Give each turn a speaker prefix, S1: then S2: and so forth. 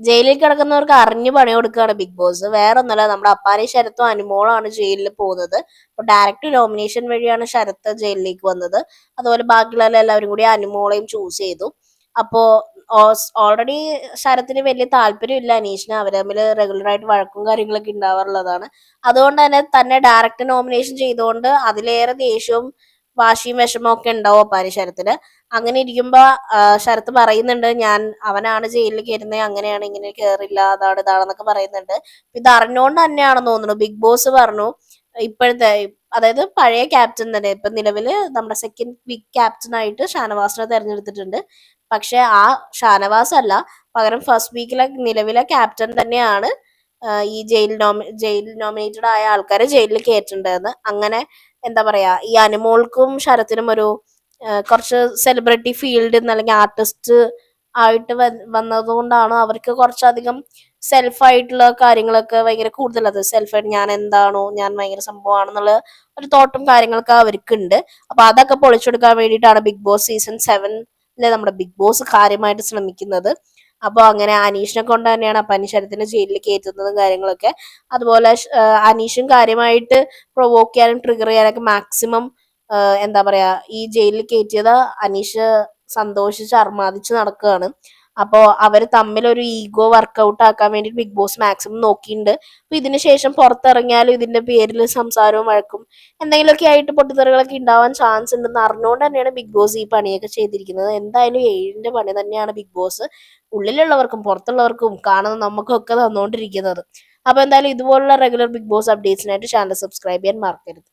S1: ജയിലിൽ കിടക്കുന്നവർക്ക് അറിഞ്ഞു പണി കൊടുക്കുകയാണ് ബിഗ് ബോസ് വേറെ ഒന്നല്ല നമ്മുടെ അപ്പാനി ശരത്തും അനുമോളാണ് ജയിലിൽ പോകുന്നത്. അപ്പോൾ ഡയറക്റ്റ് നോമിനേഷൻ വഴിയാണ് ശരത്ത് ജയിലിലേക്ക് വന്നത്. അതുപോലെ ബാക്കിയുള്ള എല്ലാവരും കൂടി അനുമോളെയും ചൂസ് ചെയ്തു. അപ്പോ ഓൾറെഡി ശരത്തിന് വലിയ താല്പര്യമില്ല അനീഷിന്. അവർ തമ്മിൽ റെഗുലർ ആയിട്ട് വഴക്കും കാര്യങ്ങളൊക്കെ ഉണ്ടാവാറുള്ളതാണ്. അതുകൊണ്ട് തന്നെ തന്നെ ഡയറക്റ്റ് നോമിനേഷൻ ചെയ്തുകൊണ്ട് അതിലേറെ ദേഷ്യവും വാശിയും വിഷമവും ഒക്കെ ഉണ്ടാവും അപ്പാനി ശരത്തിന്. അങ്ങനെ ഇരിക്കുമ്പോ ശരത്ത് പറയുന്നുണ്ട് ഞാൻ അവനാണ് ജയിലിൽ കയറുന്നത് അങ്ങനെയാണ് ഇങ്ങനെ കയറില്ല അതാണ് ഇതാണെന്നൊക്കെ പറയുന്നുണ്ട്. ഇത് അറിഞ്ഞുകൊണ്ട് തന്നെയാണെന്ന് തോന്നുന്നു. ബിഗ് ബോസ് പറഞ്ഞു ഇപ്പോഴത്തെ അതായത് പഴയ ക്യാപ്റ്റൻ തന്നെ ഇപ്പൊ നിലവിൽ നമ്മുടെ സെക്കൻഡ് ബിഗ് ക്യാപ്റ്റൻ ആയിട്ട് ഷാനവാസിനെ തെരഞ്ഞെടുത്തിട്ടുണ്ട്. പക്ഷെ ആ ഷാനവാസ് അല്ല പകരം ഫസ്റ്റ് വീക്കിലെ നിലവിലെ ക്യാപ്റ്റൻ തന്നെയാണ് ഈ ജയിൽ നോമി ജയിൽ നോമിനേറ്റഡ് ആയ ആൾക്കാരെ ജയിലിൽ കയറ്റേണ്ടതെന്ന് അങ്ങനെ എന്താ പറയാ ഈ അനുമോൾക്കും ശരത്തിനും ഒരു കുറച്ച് സെലിബ്രിറ്റി ഫീൽഡ് അല്ലെങ്കിൽ ആർട്ടിസ്റ്റ് ആയിട്ട് വന്നതുകൊണ്ടാണ് അവർക്ക് കുറച്ചധികം സെൽഫായിട്ടുള്ള കാര്യങ്ങളൊക്കെ ഭയങ്കര കൂടുതലത്. സെൽഫായിട്ട് ഞാൻ എന്താണോ ഞാൻ ഭയങ്കര സംഭവമാണെന്നുള്ള ഒരു തോട്ടും കാര്യങ്ങളൊക്കെ അവർക്കുണ്ട്. അപ്പൊ അതൊക്കെ പൊളിച്ചെടുക്കാൻ വേണ്ടിയിട്ടാണ് ബിഗ് ബോസ് സീസൺ സെവനിലെ നമ്മുടെ ബിഗ് ബോസ് കാര്യമായിട്ട് ശ്രമിക്കുന്നത്. അപ്പോൾ അങ്ങനെ അനീഷിനെ കൊണ്ട് തന്നെയാണ് അപ്പൊ അനീഷരത്തിനെ ജയിലിൽ കയറ്റുന്നതും കാര്യങ്ങളൊക്കെ. അതുപോലെ അനീഷും കാര്യമായിട്ട് പ്രൊവോക്ക് ചെയ്യാനും ട്രിഗർ ചെയ്യാനൊക്കെ മാക്സിമം എന്താ പറയാ ഈ ജയിലിൽ കയറ്റിയത് അനീഷ് സന്തോഷിച്ച് അർമാദിച്ച് നടക്കുകയാണ്. അപ്പോൾ അവർ തമ്മിൽ ഒരു ഈഗോ വർക്കൗട്ട് ആക്കാൻ വേണ്ടി ബിഗ് ബോസ് മാക്സിമം നോക്കിയിട്ടുണ്ട് അപ്പൊ ഇതിന് ശേഷം പുറത്തിറങ്ങിയാലും ഇതിന്റെ പേരിൽ സംസാരവും വഴക്കും എന്തെങ്കിലുമൊക്കെ ആയിട്ട് പൊട്ടിത്തെറികളൊക്കെ ഉണ്ടാവാൻ ചാൻസ് ഉണ്ടെന്ന് അറിഞ്ഞുകൊണ്ട് തന്നെയാണ് ബിഗ് ബോസ് ഈ പണിയൊക്കെ ചെയ്തിരിക്കുന്നത്. എന്തായാലും ഏഴിന്റെ പണി തന്നെയാണ് ബിഗ് ബോസ് ഉള്ളിലുള്ളവർക്കും പുറത്തുള്ളവർക്കും കാണുന്ന നമുക്കൊക്കെ തന്നുകൊണ്ടിരിക്കുന്നത് അപ്പൊ എന്തായാലും ഇതുപോലുള്ള റെഗുലർ ബിഗ് ബോസ് അപ്ഡേറ്റ്സിനായിട്ട് ചാനൽ സബ്സ്ക്രൈബ് ചെയ്യാൻ മറക്കരുത്.